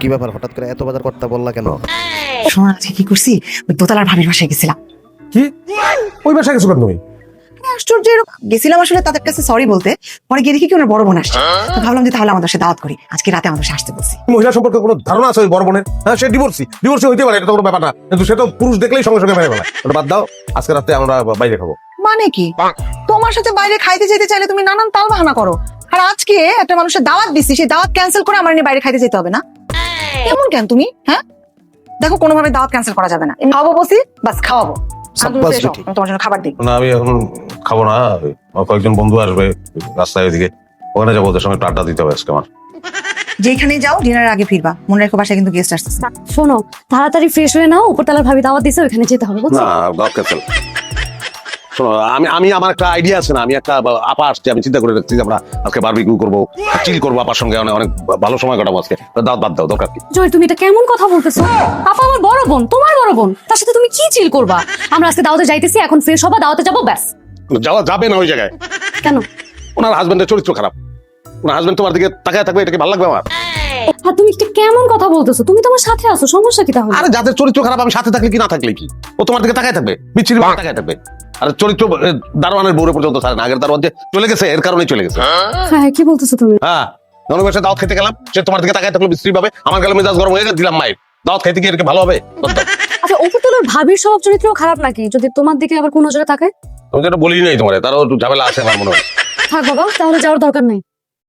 কি ব্যাপার? হঠাৎ করে এত বাজার করতে বললা কেন? শোনো আজকে কি করছি? ওই দোতলার ভাবির বাসায় গেছিলাম। কি? ওই বাসায় গেছো কেন তুমি? আশ্চর্য গেছিলাম আসলে তাদের কাছে সরি বলতে পরে গিয়ে দেখি কি ওনার বড় বোন আসছে। তো ভাবলাম যে তাহলে আমাদের সাথে দাওয়াত করি। আজকে রাতে আমাদের সাথে আসতে বলছি। মহিলা সম্পর্কে কোনো ধারণা আছে ওই বড় বোনের? হ্যাঁ সে ডিভোর্সি ডিভোর্সি হইতে পারে এটা তো কোনো ব্যাপার না। কিন্তু সে তো পুরুষ দেখলেই সঙ্গে সঙ্গে ওটা বাদ দাও আজকে রাতে আমরা বাইরে খাব। মানে কি? তোমার সাথে বাইরে খাইতে যেতে চাইলে তুমি নানান তাল বাহানা করো। আর আজকে একটা মানুষের দাওয়াত দিচ্ছি সেই দাওয়াত ক্যান্সেল করে আমার নিয়ে বাইরে খাইতে যেতে হবে না। এমন কেন তুমি? হ্যাঁ? দেখো কোনোভাবে দাওয়াত ক্যান্সেল করা যাবে না। খাওয়াবো বসি বাস খাওয়াবো। আমি তোমার জন্য খাবার দিই। না আমি এখন খাব না। কয়েকজন বন্ধু আসবে রাস্তায় ওইদিকে ওখানে যাব ওদের সঙ্গে আড্ডা দিতে হবে আজকে আমার। যেখানে যাও ডিনারের আগে ফিরবা। মনে রেখো বাসায় কিন্তু গেস্ট আসতেছে। শোনো তাড়াতাড়ি ফ্রেশ হয়ে নাও উপরতলার ভাবি দাওয়াত দিছে ওখানে যেতে হবে বুঝছ? না দাওয়াত ক্যান্সেল শোনো আমি আমি আমার একটা আইডিয়া আছে না আমি একটা আপা আসছে আমি চিন্তা করে রাখছি আমরা আজকে বারবিকিউ করব চিল করব আপার সঙ্গে অনেক অনেক ভালো সময় কাটাবো আজকে। তো বাদ দাও দরকার কি? জয় তুমি এটা কেমন কথা বলতেছো? আপা আমার বড় বোন তোমার বড় বোন তার সাথে তুমি কি চিল করবা? আমরা আজকে দাওয়াতে যাইতেছি এখন ফ্রেশ হবা দাওয়াতে যাব ব্যাস। যাওয়া যাবে না ওই জায়গায়। কেন? ওনার হাজবেন্ডের চরিত্র খারাপ। ওনার হাজবেন্ড তোমার দিকে তাকায় থাকবে এটা কি ভালো লাগবে আমার? আর তুমি এটা কেমন কথা বলতেছো? তুমি তো আমার সাথে আছো সমস্যা কি তাহলে? আরে যাদের চরিত্র খারাপ আমি সাথে থাকলে কি না থাকলে কি? ও তোমার দিকে তাকায় থাকবে বিচ্ছিরি তাকায় থাকবে। আর চরিত্র দারোয়ানের বউরে পর্যন্ত ছাড়ে না আগের দারোয়ান যে চলে গেছে এর কারণে চলে গেছে। হ্যাঁ? কি বলতেছো তুমি? হ্যাঁ দাওয়াত খেতে গেলাম সে তোমার দিকে তাকায় থাকল বিশ্রী ভাবে আমার গেলে মেজাজ গরম হয়ে গেছে দিলাম মায়ের। দাওয়াত খেতে গিয়ে এরকম ভালো হবে? আচ্ছা ওকে তো ভাবির স্বভাব চরিত্র খারাপ নাকি? যদি তোমার দিকে আবার কোন নজরে থাকে তুমি যেটা বলি নাই তোমার তারও ঝামেলা আছে আমার মনে হয়। থাক বাবা তাহলে যাওয়ার দরকার নেই।